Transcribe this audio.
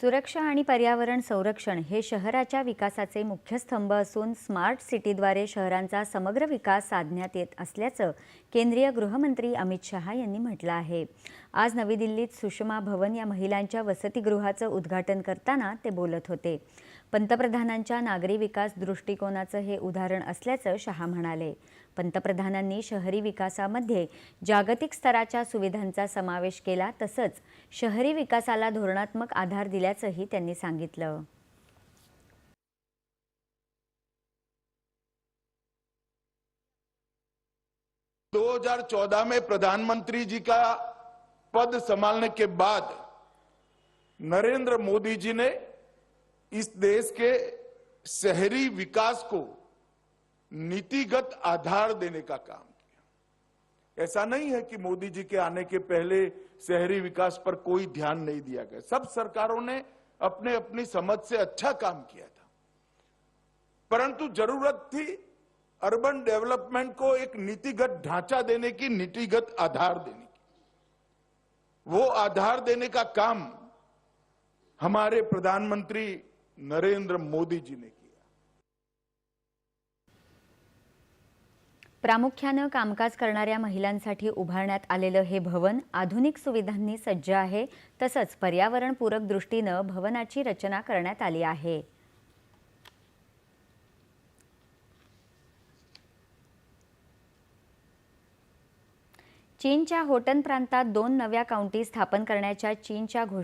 सुरक्षा आणि पर्यावरण संरक्षण हे शहराच्या विकासाचे मुख्य स्तंभ असून स्मार्ट सिटीद्वारे शहरांचा समग्र विकास साधण्यात येत असल्याचं केंद्रीय गृहमंत्री अमित शहा यांनी म्हटलं आहे. आज नवी दिल्लीत सुषमा भवन या महिलांच्या वसतिगृहाचं उद्घाटन करताना ते बोलत होते. पंतप्रधानांच्या नागरी विकास दृष्टिकोनाचं हे उदाहरण असल्याचं शहा म्हणाले. पंतप्रधानांनी शहरी विकासामध्ये जागतिक स्तराच्या सुविधांचा समावेश केला तसंच शहरी विकासाला धोरणात्मक आधार दिल्याचंही त्यांनी सांगितलं. 2014 में प्रधानमंत्री जी का पद संभालने के बाद नरेंद्र मोदी जी ने इस देश के शहरी विकास को नीतिगत आधार देने का काम किया। ऐसा नहीं है कि मोदी जी के आने के पहले शहरी विकास पर कोई ध्यान नहीं दिया गया। सब सरकारों ने अपने अपनी समझ से अच्छा काम किया था। परंतु ज़रूरत थी अर्बन डेवलपमेंट को एक नीतिगत ढांचा देने की, नीतिगत आधार देने की। वो आधार देने का काम हमारे प्रधानमंत्री नरेंद्र मोदी जी ने किया. प्रामुख्यानं कामकाज करणाऱ्या महिलांसाठी उभारण्यात आलेलं हे भवन आधुनिक सुविधांनी सज्ज आहे तसंच पर्यावरणपूरक दृष्टीनं भवनाची रचना करण्यात आली आहे. चीनच्या होटन प्रांतात दोन नव्या काउंटी स्थापन करण्याच्या चीनच्या घोषणा